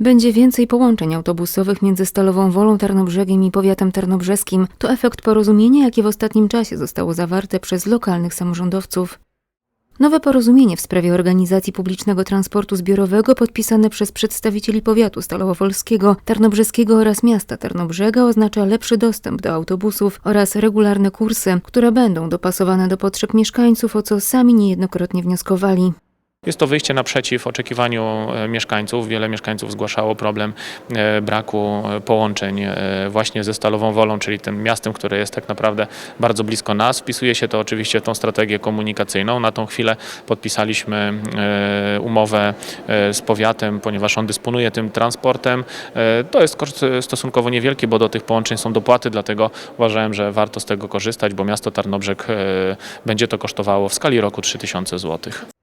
Będzie więcej połączeń autobusowych między Stalową Wolą, Tarnobrzegiem i powiatem tarnobrzeskim. To efekt porozumienia, jakie w ostatnim czasie zostało zawarte przez lokalnych samorządowców. Nowe porozumienie w sprawie organizacji publicznego transportu zbiorowego podpisane przez przedstawicieli powiatu stalowowolskiego, tarnobrzeskiego oraz miasta Tarnobrzega oznacza lepszy dostęp do autobusów oraz regularne kursy, które będą dopasowane do potrzeb mieszkańców, o co sami niejednokrotnie wnioskowali. Jest to wyjście naprzeciw oczekiwaniu e, mieszkańców. Wiele mieszkańców zgłaszało problem e, braku e, połączeń właśnie ze Stalową Wolą, czyli tym miastem, które jest tak naprawdę bardzo blisko nas. Wpisuje się to oczywiście w tą strategię komunikacyjną. Na tą chwilę podpisaliśmy umowę z powiatem, ponieważ on dysponuje tym transportem. To jest koszt stosunkowo niewielki, bo do tych połączeń są dopłaty, dlatego uważałem, że warto z tego korzystać, bo miasto Tarnobrzeg będzie to kosztowało w skali roku 3000 złotych.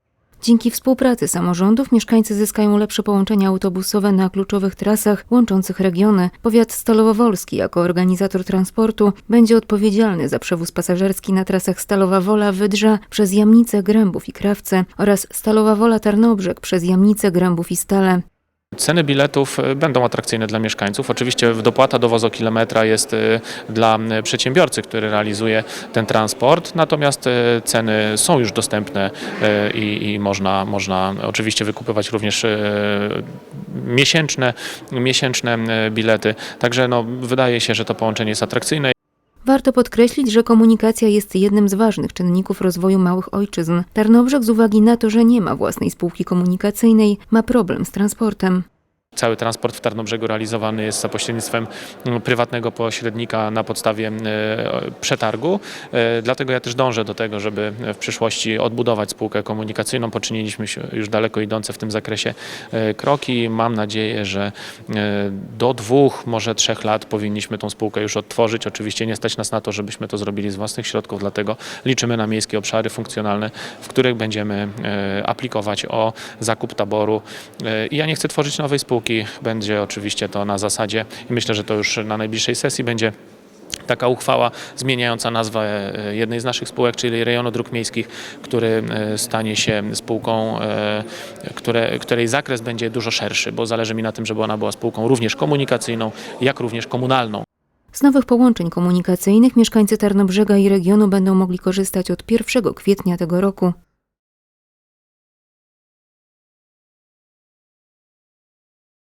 Dzięki współpracy samorządów mieszkańcy zyskają lepsze połączenia autobusowe na kluczowych trasach łączących regiony. Powiat Stalowowolski jako organizator transportu będzie odpowiedzialny za przewóz pasażerski na trasach Stalowa Wola Wydrza przez Jamnice, Grębów i Krawce oraz Stalowa Wola Tarnobrzeg przez Jamnice, Grębów i Stale. Ceny biletów e, będą atrakcyjne dla mieszkańców. Oczywiście dopłata do wozokilometra jest e, dla przedsiębiorcy, który realizuje ten transport, natomiast e, ceny są już dostępne i, i można, można oczywiście wykupywać również miesięczne, miesięczne bilety. Także no, wydaje się, że to połączenie jest atrakcyjne. Warto podkreślić, że komunikacja jest jednym z ważnych czynników rozwoju małych ojczyzn. Tarnobrzeg z uwagi na to, że nie ma własnej spółki komunikacyjnej, ma problem z transportem. Cały transport w Tarnobrzegu realizowany jest za pośrednictwem mm, prywatnego pośrednika na podstawie e, przetargu. E, Dlatego ja też dążę do tego, żeby w przyszłości odbudować spółkę komunikacyjną. Poczyniliśmy już daleko idące w tym zakresie e, kroki. Mam nadzieję, że do dwóch, może trzech lat powinniśmy tą spółkę już odtworzyć. Oczywiście nie stać nas na to, żebyśmy to zrobili z własnych środków, dlatego liczymy na miejskie obszary funkcjonalne, w których będziemy aplikować o zakup taboru. I ja nie chcę tworzyć nowej spółki, będzie oczywiście to na zasadzie i myślę, że to już na najbliższej sesji będzie taka uchwała zmieniająca nazwę e, jednej z naszych spółek, czyli Rejonu Dróg Miejskich, który e, stanie się spółką, e, które, której zakres będzie dużo szerszy, bo zależy mi na tym, żeby ona była spółką również komunikacyjną, jak również komunalną. Z nowych połączeń komunikacyjnych mieszkańcy Tarnobrzega i regionu będą mogli korzystać od 1 kwietnia tego roku.